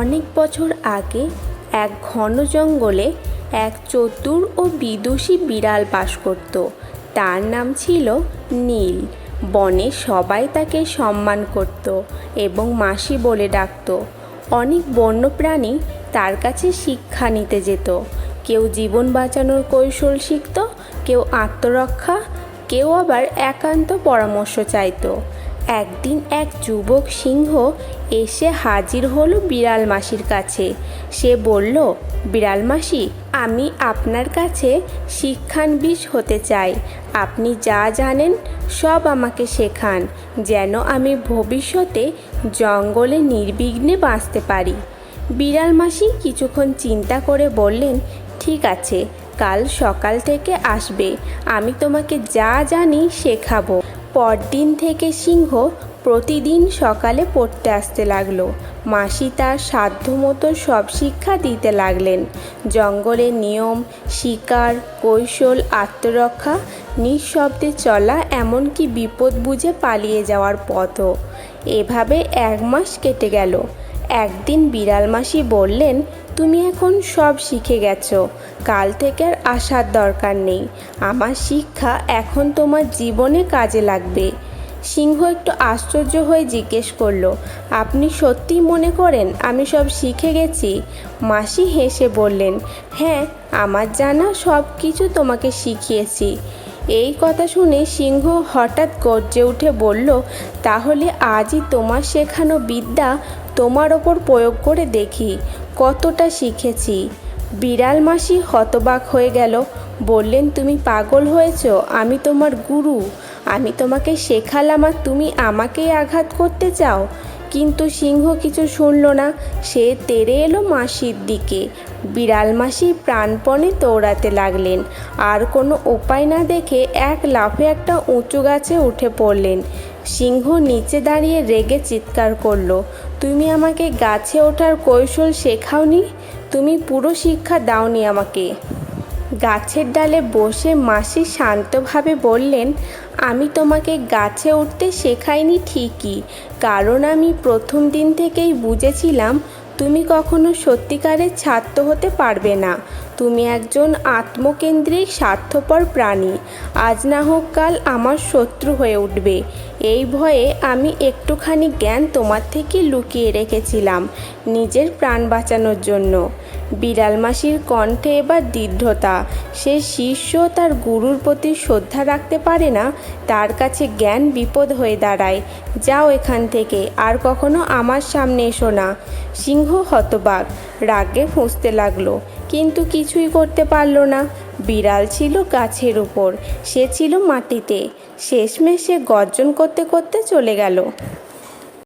অনেক বছর আগে এক ঘন জঙ্গলে এক চতুর ও বিদুষী বিড়াল বাস করত। তার নাম ছিল নীল। বনে সবাই তাকে সম্মান করত এবং মাসি বলে ডাকত। অনেক বন্যপ্রাণী তার কাছে শিক্ষা নিতে যেত। কেউ জীবন বাঁচানোর কৌশল শিখত, কেউ আত্মরক্ষা, কেউ আবার একান্ত পরামর্শ চাইতো। একদিন এক যুবক সিংহ এসে হাজির হলো বিড়াল মাসির কাছে। সে বলল, বিড়াল মাসি, আমি আপনার কাছে শিক্ষানবিশ হতে চাই। আপনি যা জানেন সব আমাকে শেখান, যেন আমি ভবিষ্যতে জঙ্গলে নির্বিঘ্নে বাঁচতে পারি। বিড়াল মাসি কিছুক্ষণ চিন্তা করে বললেন, ঠিক আছে, কাল সকাল থেকে আসবে, আমি তোমাকে যা জানি শেখাবো। পরদিন থেকে সিংহ প্রতিদিন সকালে পড়তে আসতে লাগল। মাসি তার সাধ্যমতো সব শিক্ষা দিতে লাগলেন। জঙ্গলের নিয়ম, শিকার কৌশল আত্মরক্ষা, নিঃশব্দে চলা, এমনকি বিপদ বুঝে পালিয়ে যাওয়ার পথও। এভাবে এক মাস কেটে গেল। একদিন বিড়াল মাসি বললেন, তুমি এখন সব শিখে গেছো। কাল থেকে আর আসার দরকার নেই। আমার শিক্ষা এখন তোমার জীবনে কাজে লাগবে। সিংহ একটু আশ্চর্য হয়ে জিজ্ঞেস করল, আপনি সত্যি মনে করেন আমি সব শিখে গেছি? মাসি হেসে বললেন হ্যাঁ আমার জানা সব কিছু তোমাকে শিখিয়েছি। এই কথা শুনে সিংহ হঠাৎ গর্জে উঠে বলল, তাহলে আজই তোমার শেখানো বিদ্যা তোমার ওপর প্রয়োগ করে দেখি, কতটা শিখেছি। বিড়াল মাসি হতবাক হয়ে গেল, বললেন, তুমি পাগল হয়েছ, আমি তোমার গুরু, আমি তোমাকে শেখালাম আর তুমি আমাকেই আঘাত করতে চাও কিন্তু সিংহ কিছু শুনল না। সে তেড়ে এলো মাসির দিকে। বিড়াল মাসি প্রাণপণে দৌড়াতে লাগলেন। আর কোনো উপায় না দেখে এক লাফে একটা উঁচু গাছে উঠে পড়লেন। সিংহ নিচে দাঁড়িয়ে রেগে চিৎকার করল, তুমি আমাকে গাছে ওঠার কৌশল শেখাওনি? তুমি পুরো শিক্ষা দাওনি আমাকে। গাছের ডালে বসে মাসি শান্তভাবে বললেন, আমি তোমাকে গাছে উঠতে শেখাইনি ঠিকই। কারণ আমি প্রথম দিন থেকেই বুঝেছিলাম, তুমি কখনো সত্যিকারের ছাত্র হতে পারবে না। তুমি একজন আত্মকেন্দ্রিক, স্বার্থপর প্রাণী। আজ না হোক কাল আমার শত্রু হয়ে উঠবে। এই ভয়ে আমি একটুখানি জ্ঞান তোমার থেকে লুকিয়ে রেখেছিলাম নিজের প্রাণ বাঁচানোর জন্য। বিড়াল মাসির কণ্ঠে এবার দৃঢ়তা সে শিষ্য তার গুরুর প্রতি শ্রদ্ধা রাখতে পারে না, তার কাছে জ্ঞান বিপদ হয়ে দাঁড়ায়। যাও এখান থেকে, আর কখনো আমার সামনে এসো না। সিংহ হতবাক, রাগে ফুঁসতে লাগল, কিন্তু কিছুই করতে পারল না। বিড়াল ছিল গাছের উপর, সে ছিল মাটিতে। শেষমেশ সে গর্জন করতে করতে চলে গেল।